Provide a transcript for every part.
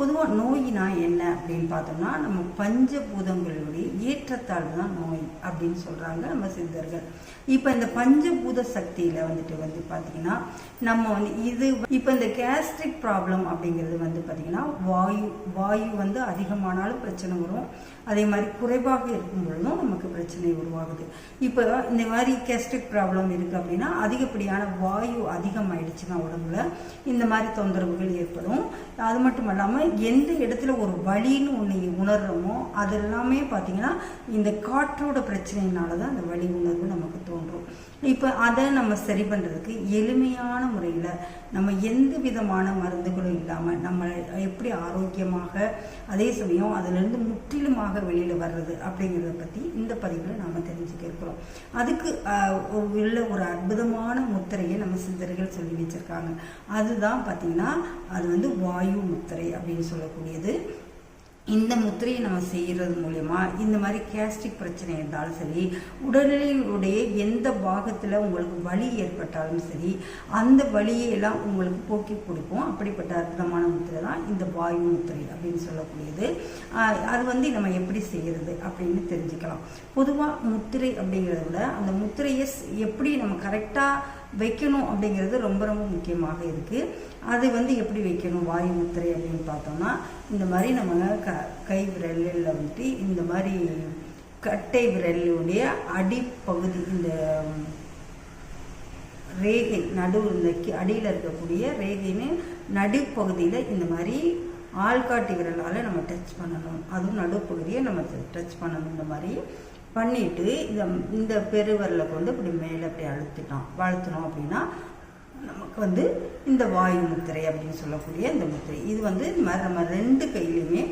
பொதுவாக நோயினா என்ன அப்படின்னு பார்த்தோம்னா நம்ம பஞ்சபூதங்களுடைய ஏற்றத்தாழ்வு தான் நோய் அப்படின்னு சொல்கிறாங்க நம்ம சித்தர்கள். இப்போ இந்த பஞ்சபூத சக்தியில் வந்துட்டு வந்து பார்த்தீங்கன்னா நம்ம வந்து இது இப்போ இந்த கேஸ்ட்ரிக் ப்ராப்ளம் அப்படிங்கிறது வந்து பார்த்தீங்கன்னா வாயு வாயு வந்து அதிகமானாலும் பிரச்சனை வரும். அதே மாதிரி குறைவாக இருக்கும் பொழுதும் நமக்கு பிரச்சனை உருவாகுது. இப்போ இந்த மாதிரி கேஸ்ட்ரிக் ப்ராப்ளம் இருக்குது அப்படின்னா அதிகப்படியான வாயு அதிகமாயிடுச்சுன்னா உடம்புல. இந்த மாதிரி தொந்தரவுகள் ஏற்படும். அது மட்டும் இல்லாமல் எந்த இடத்துல ஒரு வழின்னு ஒன்று உணர்றோமோ அது எல்லாமே பார்த்தீங்கன்னா இந்த காற்றோட பிரச்சனையினால தான் அந்த வலி உணர்வு நமக்கு தோன்றும். இப்போ அதை நம்ம சரி பண்ணுறதுக்கு எளிமையான முறையில் நம்ம எந்த விதமான மருந்துகளும் இல்லாமல் நம்ம எப்படி ஆரோக்கியமாக அதே சமயம் அதிலிருந்து முற்றிலுமாக வெளியில் வர்றது அப்படிங்கிறத பற்றி இந்த பதிவில் நாம் தெரிஞ்சுக்க இருக்கிறோம். அதுக்கு உள்ள ஒரு அற்புதமான முத்திரையை நம்ம சித்தர்கள் சொல்லி வச்சுருக்காங்க. அதுதான் பார்த்திங்கன்னா அது வந்து வாயு முத்திரை அப்படின்னு சொல்லக்கூடியது. இந்த முத்திரையை நம்ம செய்கிறது மூலயமா இந்த மாதிரி கேஸ்ட்ரிக் பிரச்சனை இருந்தாலும் சரி உடலினுடைய எந்த பாகத்தில் உங்களுக்கு வலி ஏற்பட்டாலும் சரி அந்த வலியை எல்லாம் உங்களுக்கு போக்கி கொடுக்கும். அப்படிப்பட்ட அற்புதமான முத்திரை தான் இந்த வாயு முத்திரை அப்படின்னு சொல்லக்கூடியது. அது வந்து நம்ம எப்படி செய்கிறது அப்படின்னு தெரிஞ்சுக்கலாம். பொதுவாக முத்திரை அப்படிங்கிறத விட அந்த முத்திரையை எப்படி நம்ம கரெக்டாக வைக்கணும் அப்படிங்கிறது ரொம்ப ரொம்ப முக்கியமாக இருக்குது அது வந்து எப்படி வைக்கணும்? வாயு முத்திரை அப்படின்னு பார்த்தோம்னா இந்த மாதிரி நம்ம க கை விரலில் வந்துட்டு இந்த மாதிரி கட்டை விரலுடைய அடிப்பகுதி இந்த ரேகை நடு இந்த அடியில் இருக்கக்கூடிய ரேகைன்னு நடுப்பகுதியில் இந்த மாதிரி ஆள்காட்டி விரலால் நம்ம டச் பண்ணணும். அதுவும் நடுப்பகுதியை நம்ம டச் பண்ணணும். இந்த மாதிரி பண்ணிட்டு இந்த இந்த பெருவரலை கொண்டு இப்படி மேலே அப்படி அழுத்திட்டோம். வளர்த்தினோம் அப்படின்னா நமக்கு வந்து இந்த வாயு முத்திரை அப்படின்னு சொல்லக்கூடிய இந்த முத்திரை. இது வந்து இந்த மாதிரி நம்ம ரெண்டு கையிலையுமே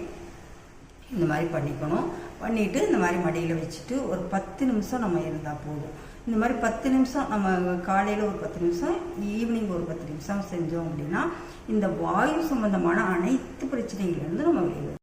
இந்த மாதிரி பண்ணிக்கணும். பண்ணிட்டு இந்த மாதிரி மடியில் வச்சுட்டு ஒரு பத்து நிமிஷம் நம்ம இருந்தால் போதும். இந்த மாதிரி பத்து நிமிஷம் நம்ம காலையில் ஒரு பத்து நிமிஷம் ஈவினிங் ஒரு பத்து நிமிஷம் செஞ்சோம் அப்படின்னா இந்த வாயு சம்பந்தமான அனைத்து பிரச்சனைகள்லேருந்து நம்ம வெளியே